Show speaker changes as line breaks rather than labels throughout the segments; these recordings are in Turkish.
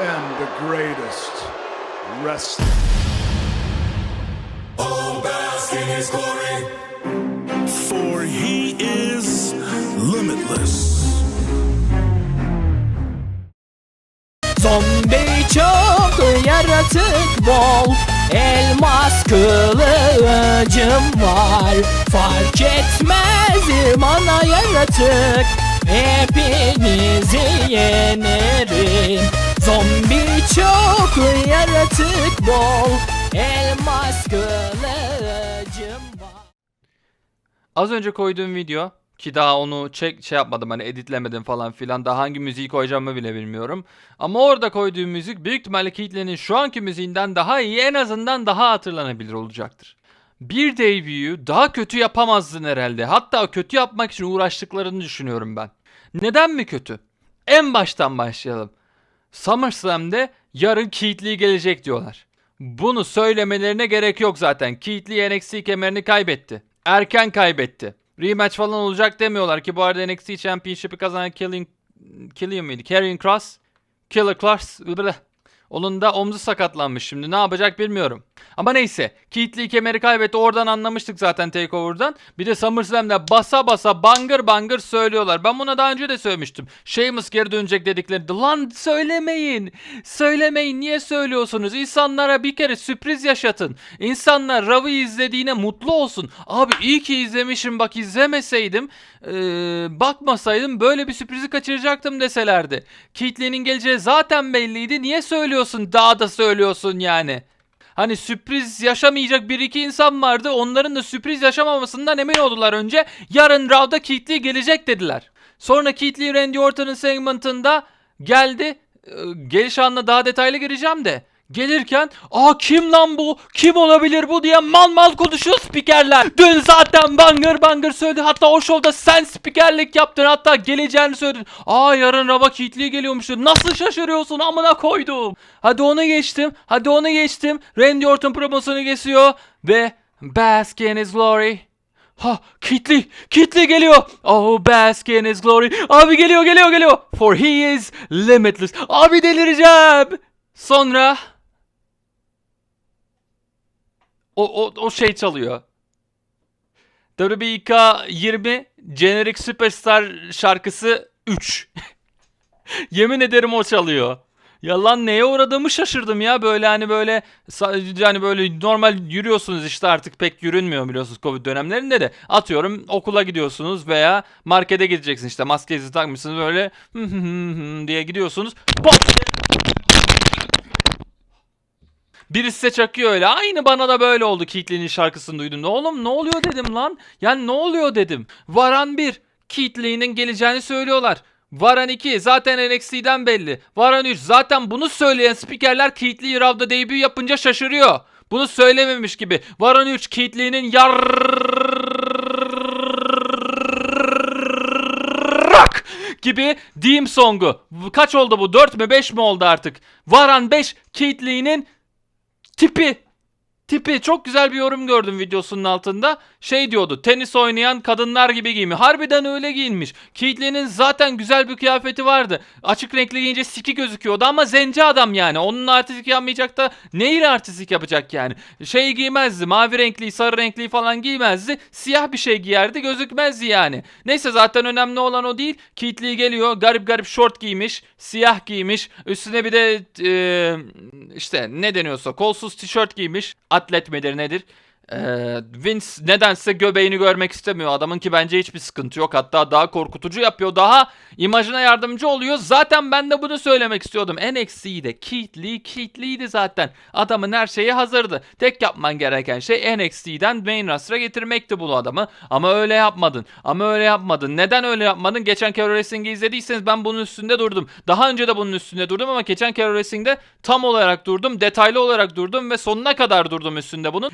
and the greatest wrestler.
For he is limitless.
Zombi çok yaratık bol Elmas kılıcım var Fark etmez bana yaratık Hepinizi yenerim Zombi çok yaratık bol Elmas kılıcım
Az önce koyduğum video ki daha onu çek şey yapmadım hani editlemedim falan filan daha hangi müziği koyacağımı bile bilmiyorum. Ama orada koyduğum müzik büyük ihtimalle Kitle'nin şu anki müziğinden daha iyi en azından daha hatırlanabilir olacaktır. Bir debut'u daha kötü yapamazdın herhalde. Hatta kötü yapmak için uğraştıklarını düşünüyorum ben. Neden mi kötü? En baştan başlayalım. SummerSlam'de yarın Keith gelecek diyorlar. Bunu söylemelerine gerek yok zaten. Keith Lee NXT kemerini kaybetti. Erken kaybetti. Rematch falan olacak demiyorlar ki bu arada NXT Championship'i kazanan Killian, Killian mıydı? Karrion Cross? Killer Cross? Bleh. Onun da omzu sakatlanmış şimdi. Ne yapacak bilmiyorum. Ama neyse. Keith Lee kemeri kaybetti. Oradan anlamıştık zaten TakeOver'dan. Bir de SummerSlam'da basa basa bangır bangır söylüyorlar. Ben buna daha önce de söylemiştim. Sheamus geri dönecek dediklerinde. Lan söylemeyin. Söylemeyin. Niye söylüyorsunuz? İnsanlara bir kere sürpriz yaşatın. İnsanlar Raw'ı izlediğine mutlu olsun. Abi iyi ki izlemişim. Bak izlemeseydim. eee, bakmasaydım böyle bir sürprizi kaçıracaktım deselerdi. Keith Lee'nin geleceği zaten belliydi. Niye söylüyorsun? Daha da söylüyorsun yani. Hani sürpriz yaşamayacak bir iki insan vardı. Onların da sürpriz yaşamamasından emin oldular önce. Yarın Raw'da Keith Lee gelecek dediler. Sonra Keith Lee Randy Orton'un segmentında geldi. Ee, Geliş anına daha detaylı gireceğim de. Gelirken aa kim lan bu kim olabilir bu diye mal mal konuşuyor spikerler. Dün zaten bangır bangır söyledi hatta o şovda sen spikerlik yaptın hatta geleceğini söyledin. Aa yarın Rava Keith Lee geliyormuş nasıl şaşırıyorsun amına koydum. Hadi onu geçtim hadi onu geçtim. Randy Orton promosunu geçiyor ve bask in his glory. Ha Kitli, Kitli geliyor. Oh bask in his glory. Abi geliyor geliyor geliyor. For he is limitless. Abi delireceğim. Sonra o, o, o şey çalıyor. WBK 20 Generic Superstar şarkısı 3. Yemin ederim o çalıyor. Ya lan neye uğradığımı şaşırdım ya böyle hani böyle hani böyle normal yürüyorsunuz işte artık pek yürünmüyor biliyorsunuz Covid dönemlerinde de atıyorum okula gidiyorsunuz veya markete gideceksiniz işte maskenizi takmışsınız böyle diye gidiyorsunuz. Diye Birisi size çakıyor öyle. Aynı bana da böyle oldu Keith'lerin şarkısını duyduğumda. Oğlum ne oluyor dedim lan. Yani ne oluyor dedim. Varan 1. Keith'lerin geleceğini söylüyorlar. Varan 2 zaten NXT'den belli. Varan 3 zaten bunu söyleyen spikerler Keith Lee Raw'da debut yapınca şaşırıyor. Bunu söylememiş gibi. Varan 3 Keith Lee'nin yarrak gibi Theme Song'u. Kaç oldu bu? 4 mü 5 mi oldu artık? Varan 5 Keith Lee'nin tipi tipi çok güzel bir yorum gördüm videosunun altında. Şey diyordu tenis oynayan kadınlar gibi giymiş. Harbiden öyle giyinmiş. Keith Lee'nin zaten güzel bir kıyafeti vardı. Açık renkli giyince siki gözüküyordu ama zenci adam yani. Onun artistik yapmayacak da neyle artistik yapacak yani? Şey giymezdi mavi renkli sarı renkli falan giymezdi. Siyah bir şey giyerdi gözükmezdi yani. Neyse zaten önemli olan o değil. Keith Lee geliyor garip garip short giymiş. Siyah giymiş. Üstüne bir de e, işte ne deniyorsa kolsuz tişört giymiş. Atlet midir nedir? Ee, Vince nedense göbeğini görmek istemiyor adamın ki bence hiçbir sıkıntı yok. Hatta daha korkutucu yapıyor. Daha imajına yardımcı oluyor. Zaten ben de bunu söylemek istiyordum. NXT'de Keith Lee, Keith Lee'di zaten. Adamın her şeyi hazırdı. Tek yapman gereken şey NXT'den main roster'a getirmekti bu adamı. Ama öyle yapmadın. Ama öyle yapmadın. Neden öyle yapmadın? Geçen kere Wrestling'i izlediyseniz ben bunun üstünde durdum. Daha önce de bunun üstünde durdum ama geçen kere Wrestling'de tam olarak durdum. Detaylı olarak durdum ve sonuna kadar durdum üstünde bunun.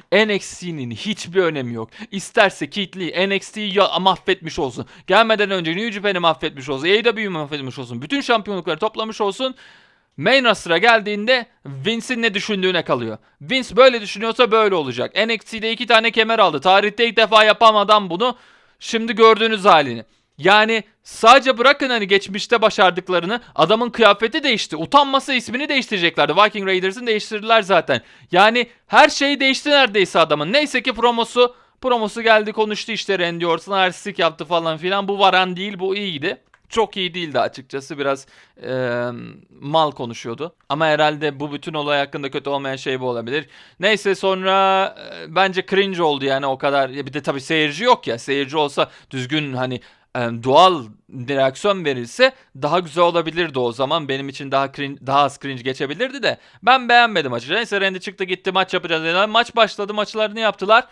NXT'nin hiçbir önemi yok. İsterse Keith Lee NXT'yi ya- mahvetmiş olsun. Gelmeden önce New Japan'i mahvetmiş olsun. AEW'yi mahvetmiş olsun. Bütün şampiyonlukları toplamış olsun. Main roster'a geldiğinde Vince'in ne düşündüğüne kalıyor. Vince böyle düşünüyorsa böyle olacak. NXT'de iki tane kemer aldı. Tarihte ilk defa yapamadan bunu. Şimdi gördüğünüz halini. Yani sadece bırakın hani geçmişte başardıklarını adamın kıyafeti değişti. Utanmasa ismini değiştireceklerdi. Viking Raiders'ın değiştirdiler zaten. Yani her şey değişti neredeyse adamın. Neyse ki promosu promosu geldi konuştu işte Randy Orton artistik yaptı falan filan. Bu varan değil bu iyiydi. Çok iyi değildi açıkçası biraz eee, mal konuşuyordu. Ama herhalde bu bütün olay hakkında kötü olmayan şey bu olabilir. Neyse sonra e, bence cringe oldu yani o kadar. Ya Bir de tabii seyirci yok ya. Seyirci olsa düzgün hani e, doğal reaksiyon verilse daha güzel olabilirdi o zaman. Benim için daha cringe, daha az cringe geçebilirdi de. Ben beğenmedim açıkçası. Neyse Randy çıktı gitti maç yapacağız dediler. Maç başladı maçlarını yaptılar.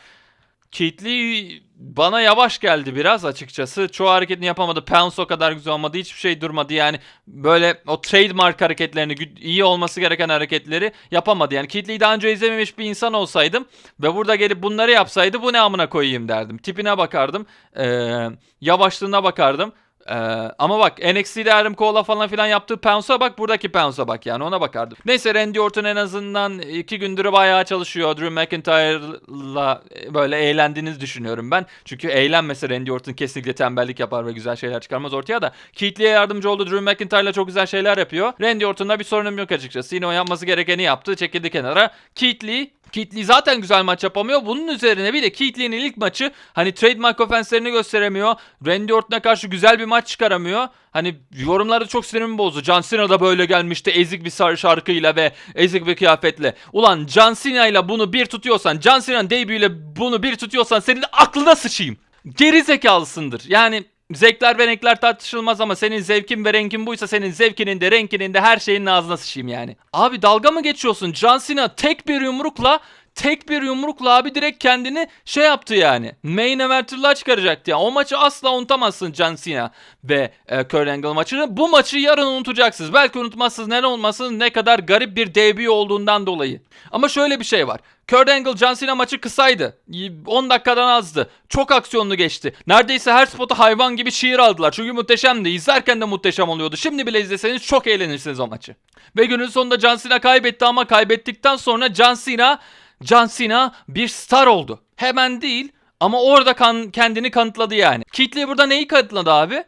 Keith Lee bana yavaş geldi biraz açıkçası. Çoğu hareketini yapamadı. Pounce o kadar güzel olmadı. Hiçbir şey durmadı yani. Böyle o trademark hareketlerini, iyi olması gereken hareketleri yapamadı. Yani Keith Lee'yi daha önce izlememiş bir insan olsaydım ve burada gelip bunları yapsaydı bu ne amına koyayım derdim. Tipine bakardım. Ee, yavaşlığına bakardım. Ee, ama bak NXT'de Adam Cole'a falan filan yaptığı Pounce'a bak buradaki Pounce'a bak yani ona bakardım. Neyse Randy Orton en azından iki gündür bayağı çalışıyor. Drew McIntyre'la böyle eğlendiğinizi düşünüyorum ben. Çünkü eğlenmese Randy Orton kesinlikle tembellik yapar ve güzel şeyler çıkarmaz ortaya da. Keith Lee'ye yardımcı oldu. Drew McIntyre'la çok güzel şeyler yapıyor. Randy Orton'da bir sorunum yok açıkçası. Yine o yapması gerekeni yaptı. Çekildi kenara. Keith Lee Keith Lee zaten güzel maç yapamıyor. Bunun üzerine bir de Keith Lee'nin ilk maçı hani trademark ofenslerini gösteremiyor. Randy Orton'a karşı güzel bir maç çıkaramıyor. Hani yorumlarda çok sinirimi bozdu. John Cena da böyle gelmişti ezik bir şarkıyla ve ezik bir kıyafetle. Ulan John Cena ile bunu bir tutuyorsan, John Cena'nın debüyle bunu bir tutuyorsan senin aklına sıçayım. Geri zekalısındır. Yani zevkler ve renkler tartışılmaz ama senin zevkin ve renkin buysa senin zevkinin de renkinin de her şeyin ağzına sıçayım yani. Abi dalga mı geçiyorsun? John Cena tek bir yumrukla tek bir yumrukla abi direkt kendini şey yaptı yani. Main event'lığa çıkaracaktı yani. O maçı asla unutamazsın John Cena ve e, Kurt Angle maçını. Bu maçı yarın unutacaksınız. Belki unutmazsınız neden olmasın ne kadar garip bir debut olduğundan dolayı. Ama şöyle bir şey var. Kurt Angle John Cena maçı kısaydı. Y- 10 dakikadan azdı. Çok aksiyonlu geçti. Neredeyse her spotu hayvan gibi şiir aldılar. Çünkü muhteşemdi. İzlerken de muhteşem oluyordu. Şimdi bile izleseniz çok eğlenirsiniz o maçı. Ve günün sonunda John Cena kaybetti ama kaybettikten sonra John Cena John Cena bir star oldu. Hemen değil ama orada kan, kendini kanıtladı yani. Keith Lee burada neyi kanıtladı abi?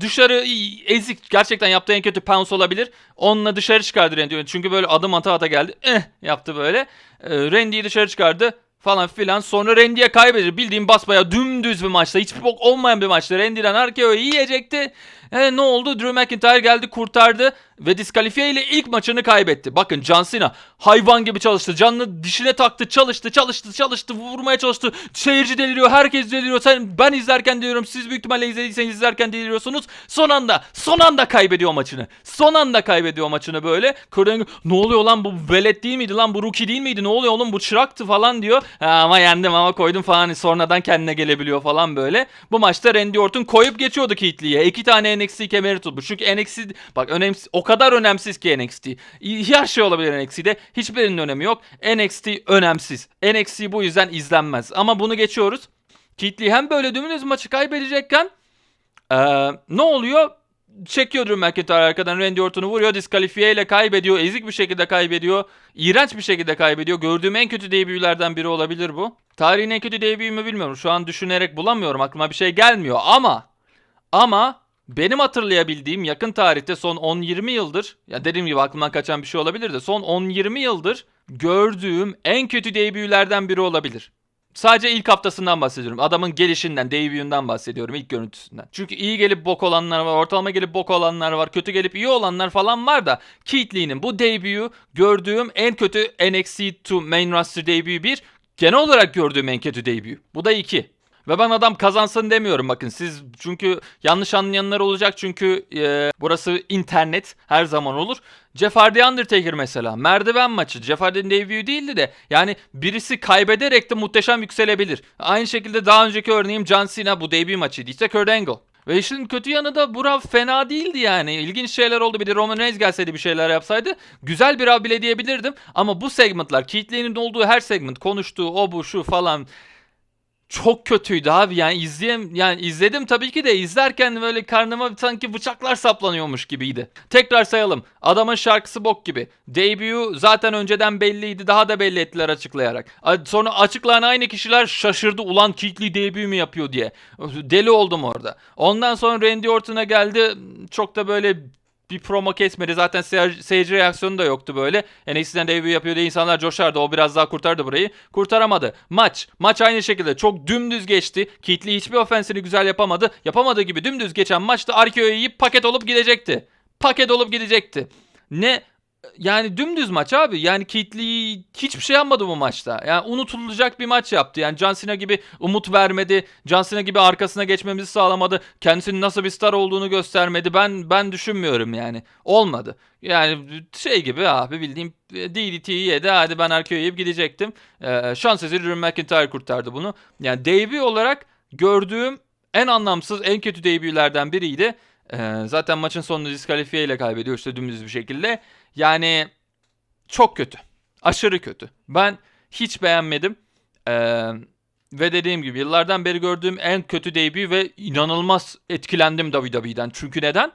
Dışarı ezik gerçekten yaptığı en kötü pounce olabilir. Onunla dışarı çıkardı Randy. Çünkü böyle adım ata ata geldi. Eh yaptı böyle. Ee, Randy'yi dışarı çıkardı falan filan. Sonra Randy'ye kaybeder. Bildiğim basbaya dümdüz bir maçta. Hiçbir bok olmayan bir maçta. Randy'den RKO yiyecekti. E, ne oldu? Drew McIntyre geldi kurtardı ve diskalifiye ile ilk maçını kaybetti. Bakın John Cena hayvan gibi çalıştı. Canını dişine taktı, çalıştı, çalıştı, çalıştı, vurmaya çalıştı. Seyirci deliriyor, herkes deliriyor. Sen ben izlerken deliriyorum. Siz büyük ihtimalle izlediyseniz izlerken deliriyorsunuz. Son anda, son anda kaybediyor maçını. Son anda kaybediyor maçını böyle. Kurt ne oluyor lan bu velet değil miydi lan bu rookie değil miydi? Ne oluyor oğlum bu çıraktı falan diyor. Ama yendim ama koydum falan. Sonradan kendine gelebiliyor falan böyle. Bu maçta Randy Orton koyup geçiyordu Keith Lee'ye. İki tane NXT kemeri tutmuş. Çünkü NXT bak önemsiz o kadar önemsiz ki NXT. Her şey olabilir NXT'de. Hiçbirinin önemi yok. NXT önemsiz. NXT bu yüzden izlenmez. Ama bunu geçiyoruz. Keith Lee hem böyle dümdüz maçı kaybedecekken eee, ne oluyor? Çekiyor Drew McIntyre arkadan Randy Orton'u vuruyor. Diskalifiye ile kaybediyor. Ezik bir şekilde kaybediyor. İğrenç bir şekilde kaybediyor. Gördüğüm en kötü debülerden biri olabilir bu. Tarihin en kötü debüyü mü bilmiyorum. Şu an düşünerek bulamıyorum. Aklıma bir şey gelmiyor. Ama ama benim hatırlayabildiğim yakın tarihte son 10-20 yıldır ya dediğim gibi aklımdan kaçan bir şey olabilir de son 10-20 yıldır gördüğüm en kötü debülerden biri olabilir. Sadece ilk haftasından bahsediyorum. Adamın gelişinden, debütünden bahsediyorum ilk görüntüsünden. Çünkü iyi gelip bok olanlar var, ortalama gelip bok olanlar var, kötü gelip iyi olanlar falan var da Keith bu debüyü gördüğüm en kötü NXT to main roster debüyü bir. Genel olarak gördüğüm en kötü debüyü. Bu da iki. Ve ben adam kazansın demiyorum bakın siz çünkü yanlış anlayanlar olacak çünkü e, burası internet her zaman olur. Jeff Hardy Undertaker mesela merdiven maçı Jeff Hardy'nin debütü değildi de yani birisi kaybederek de muhteşem yükselebilir. Aynı şekilde daha önceki örneğim John Cena bu debüt maçıydı işte Kurt Angle. Ve işin kötü yanı da bu rav fena değildi yani. İlginç şeyler oldu. Bir de Roman Reigns gelseydi bir şeyler yapsaydı. Güzel bir rav bile diyebilirdim. Ama bu segmentlar Keith Lee'nin olduğu her segment konuştuğu o bu şu falan çok kötüydü abi yani izleyem yani izledim tabii ki de izlerken böyle karnıma sanki bıçaklar saplanıyormuş gibiydi. Tekrar sayalım. Adamın şarkısı bok gibi. Debut zaten önceden belliydi. Daha da belli ettiler açıklayarak. Sonra açıklayan aynı kişiler şaşırdı. Ulan Lee debut mu yapıyor diye. Deli oldum orada. Ondan sonra Randy Orton'a geldi. Çok da böyle bir promo kesmedi. Zaten seyir- seyirci reaksiyonu da yoktu böyle. NXT'den debut yapıyor diye insanlar coşardı. O biraz daha kurtardı burayı. Kurtaramadı. Maç. Maç aynı şekilde çok dümdüz geçti. Keith Lee hiçbir ofensini güzel yapamadı. Yapamadığı gibi dümdüz geçen maçta RKO'yu yiyip paket olup gidecekti. Paket olup gidecekti. Ne yani dümdüz maç abi. Yani Keith Lee hiçbir şey yapmadı bu maçta. Yani unutulacak bir maç yaptı. Yani John Cena gibi umut vermedi. John Cena gibi arkasına geçmemizi sağlamadı. Kendisinin nasıl bir star olduğunu göstermedi. Ben ben düşünmüyorum yani. Olmadı. Yani şey gibi abi bildiğim DDT'yi yedi. Hadi ben arkaya yiyip gidecektim. Ee, şans eseri Drew McIntyre kurtardı bunu. Yani debut olarak gördüğüm en anlamsız, en kötü debutlerden biriydi. Ee, zaten maçın sonunda diskalifiye ile kaybediyor işte dümdüz bir şekilde. Yani çok kötü. Aşırı kötü. Ben hiç beğenmedim. Ee, ve dediğim gibi yıllardan beri gördüğüm en kötü debut ve inanılmaz etkilendim WWE'den. Çünkü neden?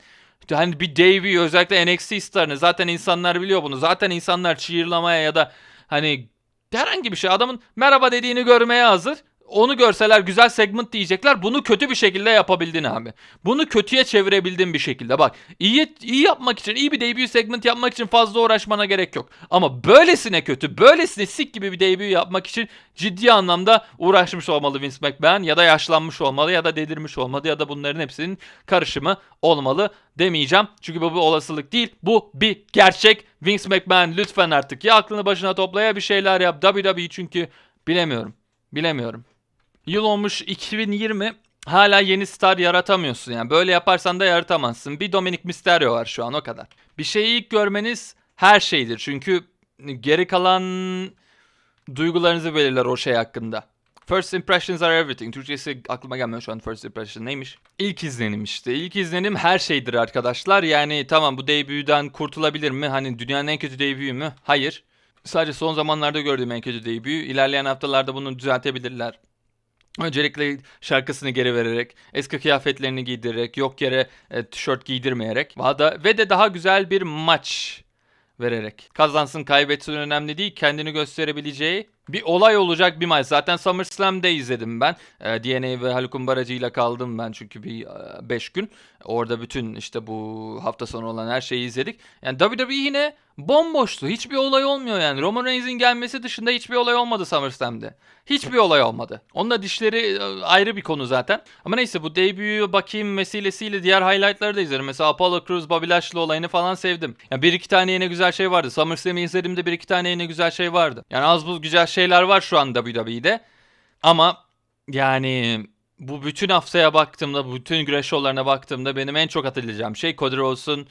Hani bir debut özellikle NXT starını zaten insanlar biliyor bunu. Zaten insanlar cheerlamaya ya da hani herhangi bir şey adamın merhaba dediğini görmeye hazır. Onu görseler güzel segment diyecekler. Bunu kötü bir şekilde yapabildin abi. Bunu kötüye çevirebildin bir şekilde. Bak iyi iyi yapmak için, iyi bir debut segment yapmak için fazla uğraşmana gerek yok. Ama böylesine kötü, böylesine sik gibi bir debut yapmak için ciddi anlamda uğraşmış olmalı Vince McMahon ya da yaşlanmış olmalı ya da delirmiş olmalı ya da bunların hepsinin karışımı olmalı demeyeceğim. Çünkü bu bir olasılık değil. Bu bir gerçek. Vince McMahon lütfen artık ya aklını başına topla ya bir şeyler yap. WWE çünkü bilemiyorum. Bilemiyorum. Yıl olmuş 2020 hala yeni star yaratamıyorsun yani. Böyle yaparsan da yaratamazsın. Bir Dominic Mysterio var şu an o kadar. Bir şeyi ilk görmeniz her şeydir. Çünkü geri kalan duygularınızı belirler o şey hakkında. First impressions are everything. Türkçesi aklıma gelmiyor şu an first impression neymiş? İlk izlenim işte. İlk izlenim her şeydir arkadaşlar. Yani tamam bu debut'dan kurtulabilir mi? Hani dünyanın en kötü debut'u mu? Hayır. Sadece son zamanlarda gördüğüm en kötü debut. İlerleyen haftalarda bunu düzeltebilirler. Öncelikle şarkısını geri vererek, eski kıyafetlerini giydirerek, yok yere e, tişört giydirmeyerek ve da, ve de daha güzel bir maç vererek. Kazansın kaybetsin önemli değil, kendini gösterebileceği bir olay olacak bir maç. Zaten SummerSlam'de izledim ben. E, DNA ve Haluk'un barajıyla kaldım ben çünkü bir 5 gün. Orada bütün işte bu hafta sonu olan her şeyi izledik. Yani WWE yine bomboştu. Hiçbir olay olmuyor yani. Roman Reigns'in gelmesi dışında hiçbir olay olmadı SummerSlam'de. Hiçbir olay olmadı. Onun da dişleri e, ayrı bir konu zaten. Ama neyse bu debut'u bakayım vesilesiyle diğer highlight'ları da izlerim. Mesela Apollo Crews, Bobby Lashley olayını falan sevdim. Yani bir iki tane yine güzel şey vardı. SummerSlam'ı izlediğimde bir iki tane yine güzel şey vardı. Yani az buz güzel şeyler var şu an WWE'de. Ama yani bu bütün haftaya baktığımda, bütün güreş şovlarına baktığımda benim en çok hatırlayacağım şey Cody Rhodes'un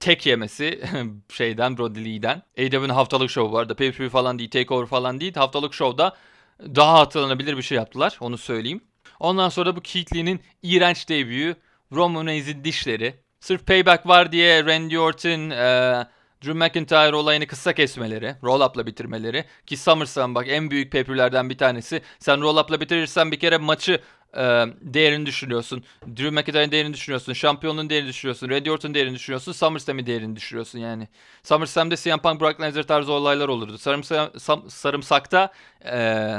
tek yemesi şeyden Brody Lee'den. AEW'nin haftalık şovu vardı. Pay-per-view falan değil, takeover falan değil. Haftalık şovda daha hatırlanabilir bir şey yaptılar. Onu söyleyeyim. Ondan sonra bu Keith Lee'nin iğrenç debutü. Roman Reigns'in dişleri. Sırf payback var diye Randy Orton, e, Drew McIntyre olayını kısa kesmeleri, roll-up'la bitirmeleri. Ki SummerSlam bak en büyük pay bir tanesi. Sen roll-up'la bitirirsen bir kere maçı e, değerini düşürüyorsun. Drew McIntyre'ın değerini düşürüyorsun. Şampiyonluğun değerini düşürüyorsun. Randy Orton'un değerini düşürüyorsun. SummerSlam'in değerini düşürüyorsun yani. SummerSlam'de CM Punk, Brock Lesnar tarzı olaylar olurdu. Sarımsa, sam- sarımsakta e,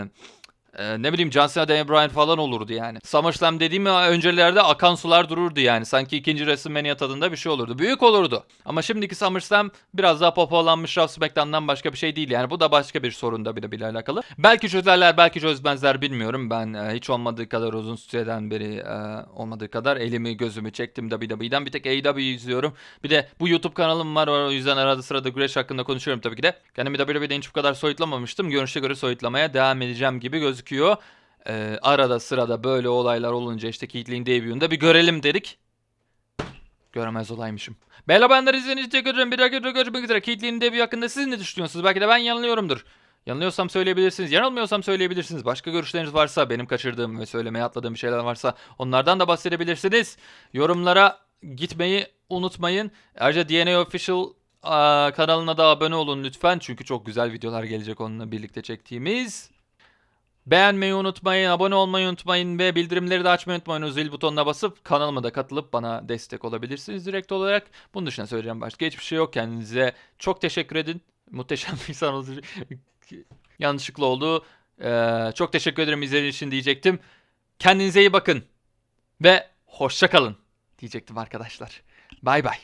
e, ne bileyim John Cena, Daniel Bryan falan olurdu yani. SummerSlam dediğim öncelerde akan sular dururdu yani. Sanki ikinci WrestleMania tadında bir şey olurdu. Büyük olurdu. Ama şimdiki SummerSlam biraz daha popolanmış Raw SmackDown'dan başka bir şey değil yani. Bu da başka bir sorun da bile bile alakalı. Belki çözerler belki çözmezler bilmiyorum. Ben e, hiç olmadığı kadar uzun süreden beri e, olmadığı kadar elimi gözümü çektim WWE'den. Bir tek AEW izliyorum. Bir de bu YouTube kanalım var o yüzden arada sırada güreş hakkında konuşuyorum tabii ki de. Kendimi WWE'den hiç bu kadar soyutlamamıştım. Görünüşe göre soyutlamaya devam edeceğim gibi gözüküyor. Ee, arada sırada böyle olaylar olunca işte Keith Lee'nin debut'unda bir görelim dedik. Göremez olaymışım. Beyler benler izlediğiniz için teşekkür ederim. Bir videoda görüşmek üzere. Keith Lee'nin debut hakkında siz ne düşünüyorsunuz? Belki de ben yanılıyorumdur. Yanılıyorsam söyleyebilirsiniz. Yanılmıyorsam söyleyebilirsiniz. Başka görüşleriniz varsa, benim kaçırdığım ve söylemeye atladığım şeyler varsa onlardan da bahsedebilirsiniz. Yorumlara gitmeyi unutmayın. Ayrıca DNA Official kanalına da abone olun lütfen. Çünkü çok güzel videolar gelecek onunla birlikte çektiğimiz. Beğenmeyi unutmayın, abone olmayı unutmayın ve bildirimleri de açmayı unutmayın. O zil butonuna basıp kanalıma da katılıp bana destek olabilirsiniz direkt olarak. Bunun dışında söyleyeceğim başka hiçbir şey yok. Kendinize çok teşekkür edin. Muhteşem bir insan oldu. Yanlışlıkla oldu. Ee, çok teşekkür ederim izlediğiniz için diyecektim. Kendinize iyi bakın. Ve hoşça kalın diyecektim arkadaşlar. Bay bay.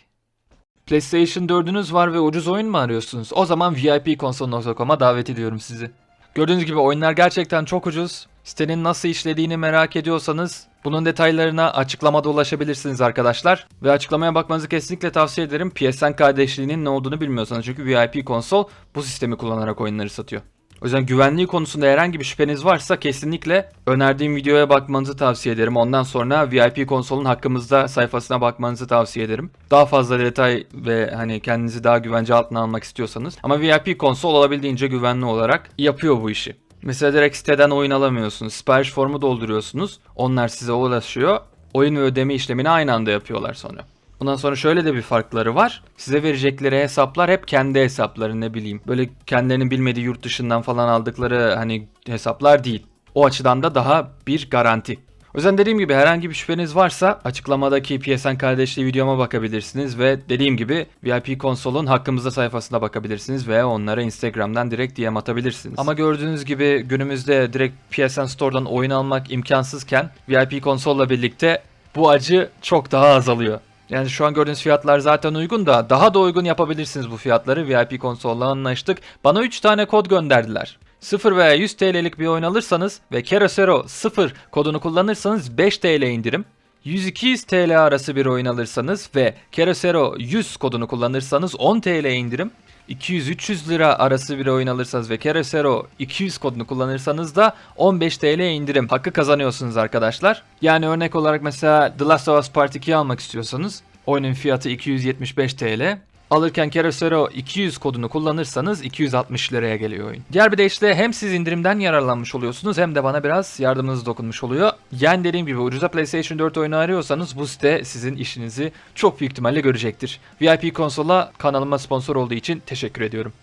PlayStation 4'ünüz var ve ucuz oyun mu arıyorsunuz? O zaman VIPkonsol.com'a davet ediyorum sizi. Gördüğünüz gibi oyunlar gerçekten çok ucuz. Sitenin nasıl işlediğini merak ediyorsanız bunun detaylarına açıklamada ulaşabilirsiniz arkadaşlar. Ve açıklamaya bakmanızı kesinlikle tavsiye ederim. PSN kardeşliğinin ne olduğunu bilmiyorsanız çünkü VIP konsol bu sistemi kullanarak oyunları satıyor. O yüzden güvenliği konusunda herhangi bir şüpheniz varsa kesinlikle önerdiğim videoya bakmanızı tavsiye ederim. Ondan sonra VIP konsolun hakkımızda sayfasına bakmanızı tavsiye ederim. Daha fazla detay ve hani kendinizi daha güvence altına almak istiyorsanız. Ama VIP konsol olabildiğince güvenli olarak yapıyor bu işi. Mesela direkt siteden oyun alamıyorsunuz. Sipariş formu dolduruyorsunuz. Onlar size ulaşıyor. Oyun ve ödeme işlemini aynı anda yapıyorlar sonra. Ondan sonra şöyle de bir farkları var. Size verecekleri hesaplar hep kendi hesapları ne bileyim. Böyle kendilerinin bilmediği yurt dışından falan aldıkları hani hesaplar değil. O açıdan da daha bir garanti. O yüzden dediğim gibi herhangi bir şüpheniz varsa açıklamadaki PSN kardeşliği videoma bakabilirsiniz ve dediğim gibi VIP konsolun hakkımızda sayfasına bakabilirsiniz veya onlara Instagram'dan direkt DM atabilirsiniz. Ama gördüğünüz gibi günümüzde direkt PSN Store'dan oyun almak imkansızken VIP konsolla birlikte bu acı çok daha azalıyor. Yani şu an gördüğünüz fiyatlar zaten uygun da daha da uygun yapabilirsiniz bu fiyatları. VIP konsolla anlaştık. Bana 3 tane kod gönderdiler. 0 veya 100 TL'lik bir oyun alırsanız ve Kerosero 0 kodunu kullanırsanız 5 TL indirim. 100-200 TL arası bir oyun alırsanız ve Kerosero 100 kodunu kullanırsanız 10 TL indirim. 200-300 lira arası bir oyun alırsanız ve Kerosero 200 kodunu kullanırsanız da 15 TL indirim hakkı kazanıyorsunuz arkadaşlar. Yani örnek olarak mesela The Last of Us Part 2'yi almak istiyorsanız oyunun fiyatı 275 TL. Alırken Kerosero 200 kodunu kullanırsanız 260 liraya geliyor oyun. Diğer bir deyişle hem siz indirimden yararlanmış oluyorsunuz hem de bana biraz yardımınız dokunmuş oluyor. Yani dediğim gibi ucuza PlayStation 4 oyunu arıyorsanız bu site sizin işinizi çok büyük ihtimalle görecektir. VIP konsola kanalıma sponsor olduğu için teşekkür ediyorum.